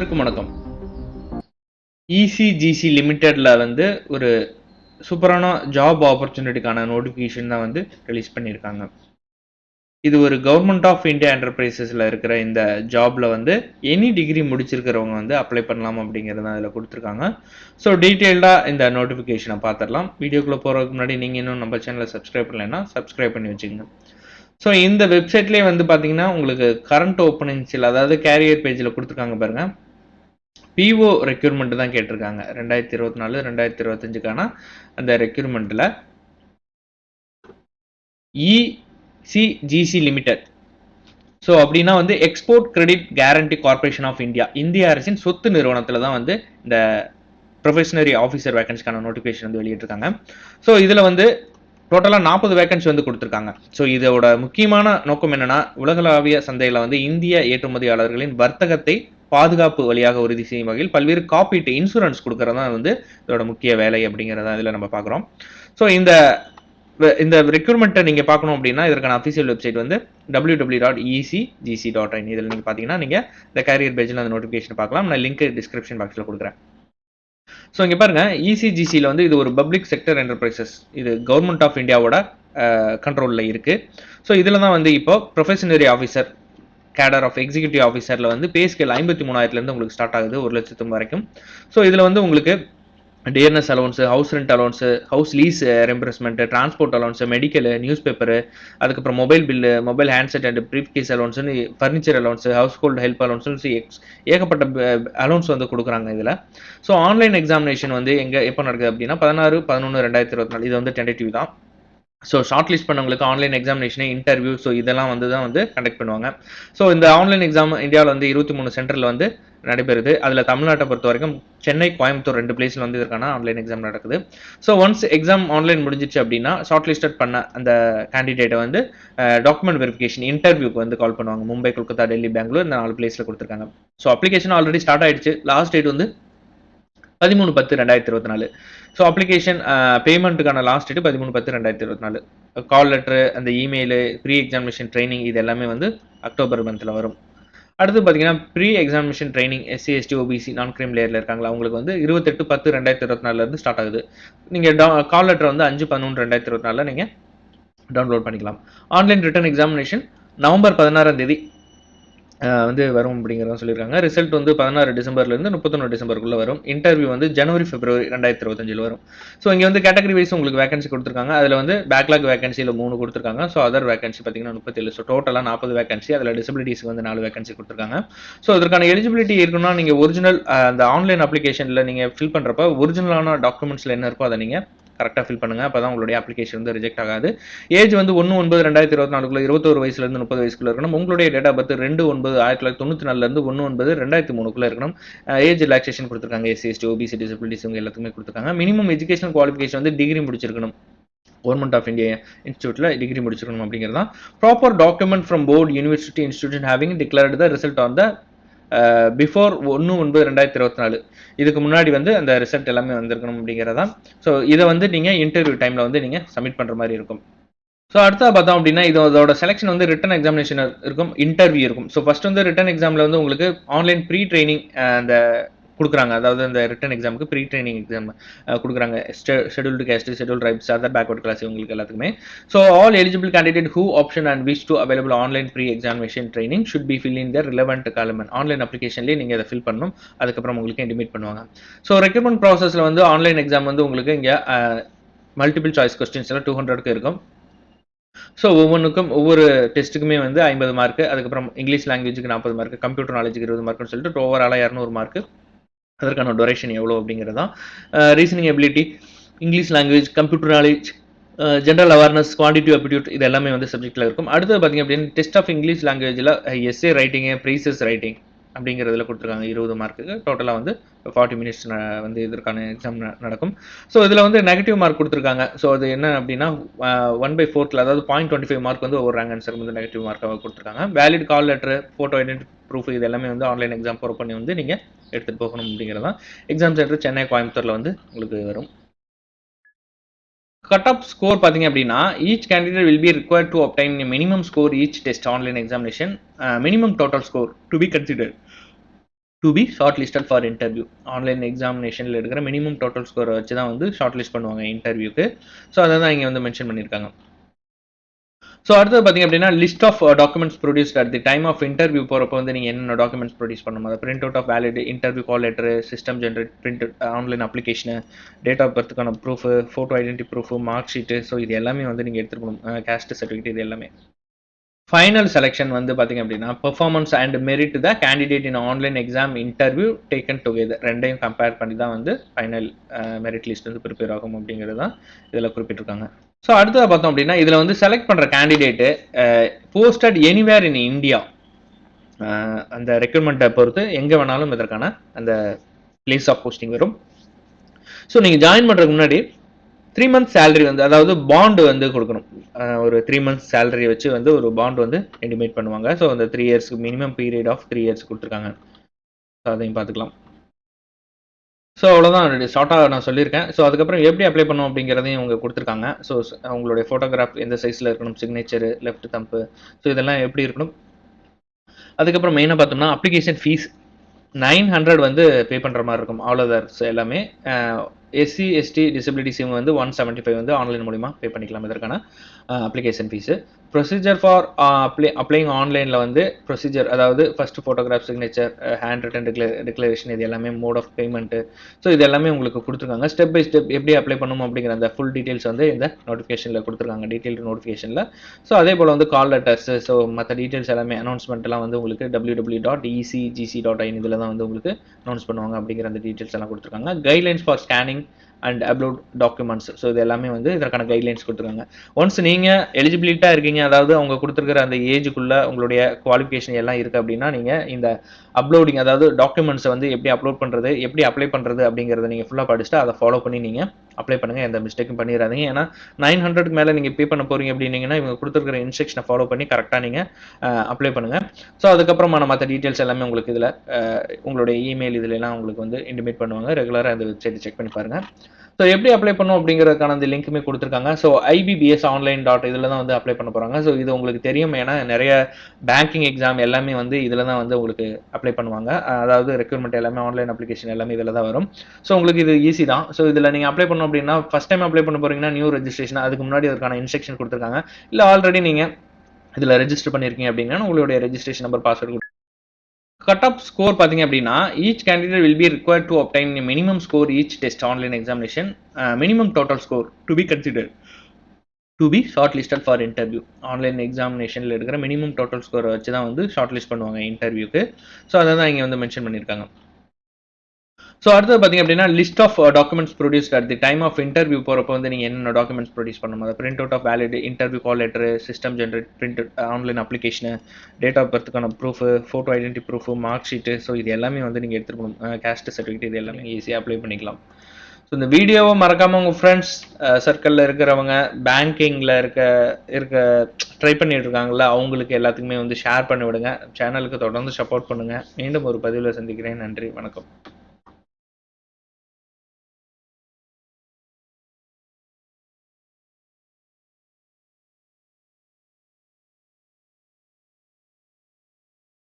அனைவருக்கும் வணக்கம். இசிஜிசி லிமிட்டெடில் வந்து ஒரு சூப்பரான ஜாப் ஆப்பர்ச்சுனிட்டிக்கான நோட்டிஃபிகேஷன் தான் வந்து ரிலீஸ் பண்ணியிருக்காங்க. இது ஒரு கவர்மெண்ட் ஆஃப் இந்தியா என்டர்பிரைசஸில் இருக்கிற இந்த ஜாபில் வந்து எனி டிகிரி முடிச்சிருக்கிறவங்க வந்து அப்ளை பண்ணலாம் அப்படிங்கிறது தான் கொடுத்துருக்காங்க. ஸோ டீட்டெயில்டாக இந்த நோட்டிஃபிகேஷனை பார்த்துடலாம் வீடியோக்குள்ளே போகிறதுக்கு முன்னாடி நீங்கள் இன்னும் நம்ம சேனலை சப்ஸ்கிரைப் பண்ணலைன்னா சப்ஸ்கிரைப் பண்ணி வச்சுக்கோங்க. ஸோ இந்த வெப்சைட்லேயே வந்து பார்த்தீங்கன்னா உங்களுக்கு கரண்ட் ஓப்பனிங்ஸில் அதாவது கேரியர் பேஜில் கொடுத்துருக்காங்க பாருங்க. பிஓ ரெக்யூர்மெண்ட் தான் கேட்டிருக்காங்க. ரெண்டாயிரத்தி இருபத்தி நாலு ரெண்டாயிரத்தி இருபத்தஞ்சுக்கான அந்த ரெக்யூர்மெண்ட்டில் இசிஜிசி லிமிடெட் ஸோ அப்படின்னா வந்து export credit guarantee corporation of India இந்திய அரசின் சொத்து நிறுவனத்தில் தான் வந்து இந்த ப்ரொஃபஷனரி ஆஃபீஸர் வேகன்சிக்கான நோட்டிஃபிகேஷன் வந்து வெளியிட்டிருக்காங்க. ஸோ இதில் வந்து டோட்டலாக நாற்பது வேகன்சி வந்து கொடுத்துருக்காங்க. ஸோ இதோட முக்கியமான நோக்கம் என்னென்னா உலகளாவிய சந்தையில் வந்து இந்திய ஏற்றுமதியாளர்களின் வர்த்தகத்தை பாதுகாப்பு வழியாக உறுதி செய்யும் வகையில் பல்வேறு காப்பீட்டு இன்சூரன்ஸ் கொடுக்கறதா தான் வந்து இதோட முக்கிய வேலை அப்படிங்கிறதா இதில் நம்ம பார்க்குறோம். ஸோ இந்த இந்த ரெக்யூர்மெண்ட்டை நீங்கள் பார்க்கணும் அப்படின்னா இதற்கான அஃபிஷியல் வெப்சைட் வந்து W W dot EC GC dot in இதில் நீங்கள் பார்த்தீங்கன்னா நீங்கள் இந்த கேரியர் பேஜில் அந்த நோட்டிஃபிகேஷன் பார்க்கலாம். நான் லிங்க் டிஸ்கிரிப்ஷன் பாக்ஸில் கொடுக்குறேன். ஸோ இங்கே பாருங்க. இசிஜிசியில் வந்து இது ஒரு பப்ளிக் செக்டர் என்டர்பிரைசஸ் இது கவர்மெண்ட் ஆஃப் இந்தியாவோட கண்ட்ரோலில் இருக்குது ஸோ இதில் தான் வந்து இப்போ probationary officer cadre of executive ஆஃபீஸரில் வந்து பே ஸ்கேல் ஐம்பத்தி மூணாயிரத்துலேருந்து உங்களுக்கு ஸ்டார்ட் ஆகுது ஒரு லட்சத்து வரைக்கும். ஸோ இதில் வந்து உங்களுக்கு dearness allowance house rent allowance house lease reimbursement transport allowance medical news paper அதுக்கப்புறம் mobile bill mobile handset and brief case அலோன்ஸுன்னு furniture allowance house hold help அலோன்ஸ்னு எக்ஸ் ஏகப்பட்ட eh, அலோன்ஸ் வந்து கொடுக்குறாங்க இதில். ஸோ ஆன்லைன் எக்ஸாமினேஷன் வந்து எங்கே எப்போ நடக்குது அப்படின்னா பதினாறு பதினொன்று ரெண்டாயிரத்தி இருபத்தி நாலு. இது வந்து டென்டேட்டிவ் தான். ஸோ ஷார்ட் லிஸ்ட் பண்ணவங்களுக்கு ஆன்லைன் எக்ஸாமினேஷன் இன்டர்வியூ ஸோ இதெல்லாம் வந்து தான் வந்து கண்டக்ட் பண்ணுவாங்க. ஸோ இந்த ஆன்லைன் எக்ஸாம் இந்தியாவில் வந்து இருபத்தி மூணு சென்டரில் வந்து நடைபெறுது. அதில் தமிழ்நாட்டை பொறுத்த வரைக்கும் சென்னை கோயம்புத்தூர் ரெண்டு பிளேஸில் வந்து இதற்கான ஆன்லைன் எக்ஸாம் நடக்குது. ஸோ ஒன்ஸ் எக்ஸாம் ஆன்லைன் முடிஞ்சிச்சு அப்படின்னா ஷார்ட் லிஸ்டட் பண்ண அந்த கேண்டிடேட்டை வந்து டாக்குமெண்ட் வெரிஃபிகேஷன் இன்டர்வியூக்கு வந்து கால் பண்ணுவாங்க. மும்பை கொல்கத்தா டெல்லி பெங்களூர் இந்த நாலு பிளேஸில் கொடுத்துருக்காங்க. ஸோ அப்ளிகேஷன் ஆல்ரெடி ஸ்டார்ட் ஆயிடுச்சு. லாஸ்ட் டேட் வந்து பதிமூணு பத்து ரெண்டாயிரத்தி இருபத்தி நாலு. ஸோ அப்ளிகேஷன் பேமெண்ட்டுக்கான லாஸ்ட் டேட் பதிமூணு பத்து ரெண்டாயிரத்தி இருபத்தி நாலு. கால் லெட்ரு அந்த இமெயிலு ப்ரீ எக்ஸாமினேஷன் ட்ரைனிங் இது எல்லாமே வந்து அக்டோபர் மந்தில் வரும். அடுத்து பார்த்தீங்கன்னா pre examination training SC ST OBC non creamy லேயரில் இருக்காங்களா? அவங்களுக்கு வந்து இருபத்தெட்டு பத்து ரெண்டாயிரத்தி இருபத்தி நாலுலேருந்து ஸ்டார்ட் ஆகுது. நீங்கள் கால் லெட்டர் வந்து அஞ்சு பதினொன்று ரெண்டாயிரத்தி இருபத்தி நாலில் நீங்கள் டவுன்லோட் பண்ணிக்கலாம். ஆன்லைன் ரிட்டன் எக்ஸாமினேஷன் நவம்பர் பதினாறாம் தேதி வந்து வரும் அப்படிங்கிறத சொல்லியிருக்காங்க. ரிசல்ட் வந்து பதினாறு டிசம்பர்லேருந்து முப்பத்தொன்று டிசம்பருக்குள்ளே வரும். இன்டர்வியூ வந்து ஜனவரி பிப்ரவரி ரெண்டாயிரத்தி இருபத்தஞ்சில் வரும். ஸோ இங்கே வந்து கேட்டகரி வைஸ் உங்களுக்கு வேகன்சி கொடுத்துருக்காங்க. அதில் வந்து பேக்லாக் வேகன்சியில் மூணு கொடுத்துருக்காங்க. ஸோ அதர் வேகன்சி பார்த்தீங்கன்னா முப்பத்தேழு. ஸோ டோட்டலாக நாற்பது வேகன்சி அதில் டிசபிலிட்டிஸ்க்கு வந்து நாலு வேகன்சி கொடுத்துருக்காங்க. ஸோ அதற்கான எலிஜிபிலிட்டி இருக்குன்னா நீங்கள் ஒரிஜினல் அந்த ஆன்லைன் அப்ளிகேஷனில் நீங்கள் ஃபில் பண்ணுறப்ப ஒரிஜினலான டாக்குமெண்ட்ஸில் என்ன இருக்கோ அதை நீங்கள் கரெக்டாக ஃபில் பண்ணுங்க. அப்போ தான் உங்களுடைய அப்ளிகேஷன் வந்து ரிஜெக்ட் ஆகாது. ஏஜ் வந்து ஒன்று ஒன்பது ரெண்டாயிரத்தி இருபத்தி நாலுக்குள்ள இருபத்தொரு வயசுலேருந்து முப்பது வயசுக்குள்ள இருக்கணும். உங்களுடைய டேட் ஆஃப் பர்த் ரெண்டு ஒன்பது ஆயிரத்தி தொள்ளாயிரத்தி தொண்ணூற்றி நாலுலேருந்து ஒன்று ஒன்பது ரெண்டாயிரத்தி மூணுக்குள்ள இருக்கணும். ஏஜ் ரிலாக்ஸேஷன் கொடுத்துருக்காங்க. எஸ்சி எஸ்டி ஓபிசி டிசபிலிட்டிஸ் இவங்க எல்லாத்துக்குமே கொடுத்துருக்காங்க. மினிமம் எஜுகேஷன் குவாலிஃபிகேஷன் வந்து டிகிரி முடிச்சிருக்கணும். கவர்மெண்ட் ஆஃப் இந்தியா இன்ஸ்டியூட்டில் டிகிரி முடிச்சிருக்கணும் அப்படிங்கிறது தான் proper document from board university institution having declared the result on the before ஒன்று ஒன்பது ரெண்டாயிரத்தி இருபத்தி நாலு. இதுக்கு முன்னாடி வந்து அந்த ரிசல்ட் எல்லாமே வந்திருக்கணும் அப்படிங்கிறதான் ஸோ இதை வந்து நீங்கள் இன்டர்வியூ டைமில் வந்து நீங்கள் சப்மிட் பண்ணுற மாதிரி இருக்கும். ஸோ அடுத்தா பார்த்தோம் அப்படின்னா இது அதோட செலெக்ஷன் வந்து ரிட்டன் எக்ஸாமினேஷன் இருக்கும் இன்டர்வியூ இருக்கும். ஸோ ஃபர்ஸ்ட் வந்து ரிட்டன் எக்ஸாமில் வந்து உங்களுக்கு ஆன்லைன் ப்ரீ ட்ரைனிங் அந்த கொடுக்குறாங்க. அதாவது அந்த ரிட்டன் எக்ஸாமுக்கு ப்ரீ ட்ரைனிங் எக்ஸாம் கொடுக்குறாங்க. Scheduled caste scheduled tribes other backward class உங்களுக்கு எல்லாத்துக்குமே. So all eligible candidate who option and wish to available online pre examination training should be fill in the relevant column online அப்ளிகேஷன்லேயே நீங்கள் அதை fill பண்ணணும். அதுக்கப்புறம் உங்களுக்கு intimate பண்ணுவாங்க. So recruitment ப்ராசஸில் வந்து ஆன்லைன் எக்ஸாம் வந்து உங்களுக்கு இங்கே மல்டிபிள் சாய்ஸ் கொஸ்டின்ஸ் எல்லாம் டூ ஹண்ட்ரட்க்கு இருக்கும். ஸோ ஒவ்வொன்றுக்கும் ஒவ்வொரு டெஸ்ட்டுக்குமே வந்து ஐம்பது மார்க்கு அதுக்கப்புறம் இங்கிலீஷ் லாங்குவேஜுக்கு நாற்பது மார்க் கம்ப்யூட்டர் நாலேஜுக்கு இருபது மார்க்குன்னு சொல்லிட்டு ஓவராலாக இரநூறு மார்க்கு அதற்கான டொரேஷன் எவ்வளோ அப்படிங்கிறது? தான் reasoning ability English language computer knowledge general awareness quantity aptitude இது எல்லாமே வந்து சப்ஜெக்டில் இருக்கும். அடுத்தது பார்த்தீங்க அப்படின்னு டெஸ்ட் ஆஃப் இங்கிலீஷ் லாங்குவேஜில் எஸ்ஏ ரைட்டிங்கு ப்ரீசஸ் ரைட்டிங் அப்படிங்கிறதுல கொடுத்துருக்காங்க. இருபது மார்க்குக்கு டோட்டலாக வந்து ஃபார்ட்டி மினிட்ஸ் வந்து இதற்கான எக்ஸாம் நடக்கும். ஸோ இதில் வந்து நெகட்டிவ் மார்க் கொடுத்துருக்காங்க. ஸோ அது என்ன அப்படின்னா ஒன் பை ஃபோர்த்தில் அதாவது பாயிண்ட் டுவெண்ட்டி ஃபைவ் மார்க் வந்து ஒவ்வொரு ரேங்க் ஆன்சர் வந்து நெகட்டிவ் மார்க்காக கொடுத்துருக்காங்க. Valid call letter photo identity proof இது எல்லாமே வந்து ஆன்லைன் எக்ஸாம் போகிற பண்ணி வந்து நீங்கள் எடுத்துகிட்டு போகணும் அப்படிங்கிறது தான் எக்ஸாம் சென்டர் சென்னை கோயம்புத்தூரில் வந்து உங்களுக்கு வரும். கட் ஆஃப் ஸ்கோர் பார்த்தீங்க அப்படின்னா each candidate will be required to obtain minimum score each test online examination minimum total score to be consider to be short listed for interview online எக்ஸாமினேஷனில் இருக்கிற minimum total ஸ்கோரை வச்சு தான் வந்து short list பண்ணுவாங்க இன்டர்வியூக்கு so அதை தான் இங்கே வந்து மென்ஷன் பண்ணியிருக்காங்க. ஸோ அடுத்தது பார்த்தீங்க அப்படின்னா list of documents produced at the time of interview போகிறப்ப வந்து நீங்கள் என்னென்ன டாக்குமெண்ட்ஸ் ப்ரொடியூஸ் பண்ணணும்? அதை print out of valid interview call letter system generate print online application date of பர்த்துக்கான proof photo identity proof mark sheet so இது எல்லாமே வந்து நீங்கள் எடுத்துகிட்டு போகணும் கேஸ்ட் uh, சர்டிஃபிகேட் இது எல்லாமே. ஃபைனல் செலெக்ஷன் வந்து பார்த்தீங்க அப்படின்னா performance and merit the candidate in online exam interview taken together ரெண்டையும் கம்பேர் பண்ணி தான் வந்து ஃபைனல் மெரிட் லிஸ்ட் வந்து ப்ரிப்பேர் ஆகும் அப்படிங்கிறது தான் இதில் குறிப்பிட்டிருக்காங்க. ஸோ அடுத்தது பார்த்தோம் அப்படின்னா இதில் வந்து செலக்ட் பண்ணுற candidate posted anywhere in India அந்த ரெக்ரூட்மெண்ட்டை பொறுத்து எங்கே வேணாலும் இதற்கான அந்த பிளேஸ் ஆஃப் போஸ்டிங் வரும். ஸோ நீங்கள் ஜாயின் பண்ணுறதுக்கு முன்னாடி த்ரீ மந்த்ஸ் சேலரி வந்து அதாவது பாண்டு வந்து கொடுக்கணும். ஒரு த்ரீ மந்த்ஸ் சேலரி வச்சு வந்து ஒரு பாண்ட் வந்து இன்டிமேட் பண்ணுவாங்க. ஸோ அந்த த்ரீ இயர்ஸ்க்கு minimum period of three years கொடுத்துருக்காங்க. ஸோ அதையும் பார்த்துக்கலாம். ஸோ அவ்வளோதான் ஷார்ட்டாக நான் சொல்லியிருக்கேன். ஸோ அதுக்கப்புறம் எப்படி அப்ளை பண்ணும் அப்படிங்கிறதையும் அவங்க கொடுத்துருக்காங்க. ஸோ அவங்களுடைய ஃபோட்டோகிராஃப் எந்த சைஸில் இருக்கணும்? சிக்னேச்சரு லெஃப்ட் தம்பு ஸோ இதெல்லாம் எப்படி இருக்கணும்? அதுக்கப்புறம் மெயினாக பார்த்தோம்னா அப்ளிகேஷன் ஃபீஸ் நைன் ஹண்ட்ரட் வந்து பே பண்ணுற மாதிரி இருக்கும். அவ்வளோதான் எல்லாமே. எஸ்சி எஸ்டி டிசபிலிட்டி சிம் வந்து ஒன் செவன்ட்டி ஃபைவ் வந்து ஆன்லைன் மூலிமா பே பண்ணிக்கலாம் இதற்கான application fee procedure for apply applying ஆன்லைனில் வந்து ப்ரொசீஜர் அதாவது first photograph signature hand written declaration இது எல்லாமே மோட் ஆஃப் பேமெண்ட்டு ஸோ இது எல்லாமே உங்களுக்கு கொடுத்துருக்காங்க. ஸ்டெப் பை ஸ்டெப் எப்படி அப்ளை பண்ணணும் அப்படிங்கிற அந்த ஃபுல் டீட்டெயில்ஸ் வந்து இந்த நோட்டிஃபிகேஷனில் கொடுத்துருக்காங்க. டீட்டெயில் நோட்டிஃபிகேஷனில் ஸோ அதே போல் வந்து கால் லெட்டர்ஸ் ஸோ மற்ற டீட்டெயில்ஸ் எல்லாமே அனௌன்ஸ்மெண்ட் எல்லாம் வந்து உங்களுக்கு W W dot ECGC dot in இதில் தான் வந்து உங்களுக்கு அனௌன்ஸ் பண்ணுவாங்க அப்படிங்கிற அந்த டீட்டெயில்ஸ் எல்லாம் கொடுத்துருக்காங்க. Guidelines for scanning and upload documents so இது எல்லாமே வந்து இதற்கான கைட்லைன்ஸ் கொடுத்துருக்காங்க. ஒன்ஸ் நீங்கள் எலிஜிபிலிட்டாக இருக்கீங்க அதாவது அவங்க கொடுத்துருக்கிற அந்த ஏஜுக்குள்ளே உங்களுடைய குவாலிஃபிகேஷன் எல்லாம் இருக்குது அப்படின்னா நீங்கள் இந்த அப்லோடிங் அதாவது டாக்குமெண்ட்ஸை வந்து எப்படி அப்லோட் பண்ணுறது எப்படி அப்ளை பண்ணுறது அப்படிங்கிறத நீங்கள் ஃபுல்லாக படிச்சுட்டு அதை ஃபாலோ பண்ணி நீங்கள் அப்ளை பண்ணுங்கள் எந்த மிஸ்டேக்கும் பண்ணிடாதீங்க ஏன்னா நைன் ஹண்ட்ரட் மேலே நீங்கள் பே பண்ண போகிறீங்க அப்படின்னீங்கன்னா இவங்க கொடுத்துருக்கிற இன்ஸ்ட்ரக்ஷனை ஃபாலோ பண்ணி கரெக்டாக நீங்கள் அப்ளை பண்ணுங்கள் ஸோ அதுக்கப்புறமான மற்ற டீட்டெயில்ஸ் எல்லாமே உங்களுக்கு இதில் உங்களுடைய இமெயில் இதுலலாம் உங்களுக்கு வந்து இன்டிமேட் பண்ணுவாங்க. ரெகுலராக அந்த வெப்சைட்டை செக் பண்ணி பாருங்கள் ஸோ எப்படி அப்ளை பண்ணும் அப்படிங்கிறதுக்கான அந்த லிங்க்குமே கொடுத்துருக்காங்க. ஸோ ஐபிபிஎஸ் ஆன்லைன் டாட் இதில் தான் வந்து அப்ளை பண்ண போகிறாங்க ஸோ இது உங்களுக்கு தெரியும். ஏன்னா நிறைய பேங்கிங் எக்ஸாம் எல்லாமே வந்து இதில் தான் வந்து உங்களுக்கு அப்ளை பண்ணுவாங்க. அதாவது ரெக்யூர்மெண்ட் எல்லாமே ஆன்லைன் அப்ளிகேஷன் எல்லாமே இதில் தான் வரும். ஸோ உங்களுக்கு இது ஈஸி தான். ஸோ இதில் நீங்கள் அப்ளை பண்ணணும் அப்படின்னா ஃபஸ்ட் டைம் அப்ளை பண்ண போகிறீங்கன்னா நியூ ரெஜிஸ்ட்ரேஷன் அதுக்கு முன்னாடி அதுக்கான இன்ஸ்ட்ரக்ஷன் கொடுத்துருக்காங்க. இல்லை ஆல்ரெடி நீங்கள் இதில் ரெஜிஸ்டர் பண்ணியிருக்கீங்க அப்படின்னா உங்களுடைய registration number password cut off score பார்த்தீங்க அப்படின்னா each candidate will be required to obtain minimum score each test online examination minimum total score to be considered to be short listed for interview online எக்ஸாமினேஷனில் இருக்கிற minimum total ஸ்கோரை வச்சு தான் வந்து short list பண்ணுவாங்க இன்டர்வியூக்கு so அதை தான் இங்கே வந்து மென்ஷன் பண்ணியிருக்காங்க. ஸோ அடுத்தது பார்த்தீங்க அப்படின்னா list of documents produce at the time of interview போகிறப்ப வந்து நீங்கள் என்னென்ன டாக்குமெண்ட்ஸ் ப்ரொடியூஸ் பண்ணணும்? அதை print out of valid interview call letter system generate print online application date of பர்த்துக்கான proof photo identity proof mark sheet so இது எல்லாமே வந்து நீங்கள் எடுத்துகிட்டு போகணும் கேஸ்ட் சர்டிஃபிகேட் இது எல்லாமே ஈஸியாக அப்ளை பண்ணிக்கலாம். ஸோ இந்த வீடியோவை மறக்காமல் உங்கள் ஃப்ரெண்ட்ஸ் சர்க்கிளில் uh, இருக்கிறவங்க பேங்கிங்கில் இருக்க இருக்க ட்ரை பண்ணிட்டு இருக்காங்கல்ல அவங்களுக்கு எல்லாத்துக்குமே வந்து ஷேர் பண்ணி விடுங்க சேனலுக்கு தொடர்ந்து சப்போர்ட் பண்ணுங்கள் மீண்டும் ஒரு பதிவில் சந்திக்கிறேன். நன்றி. வணக்கம்.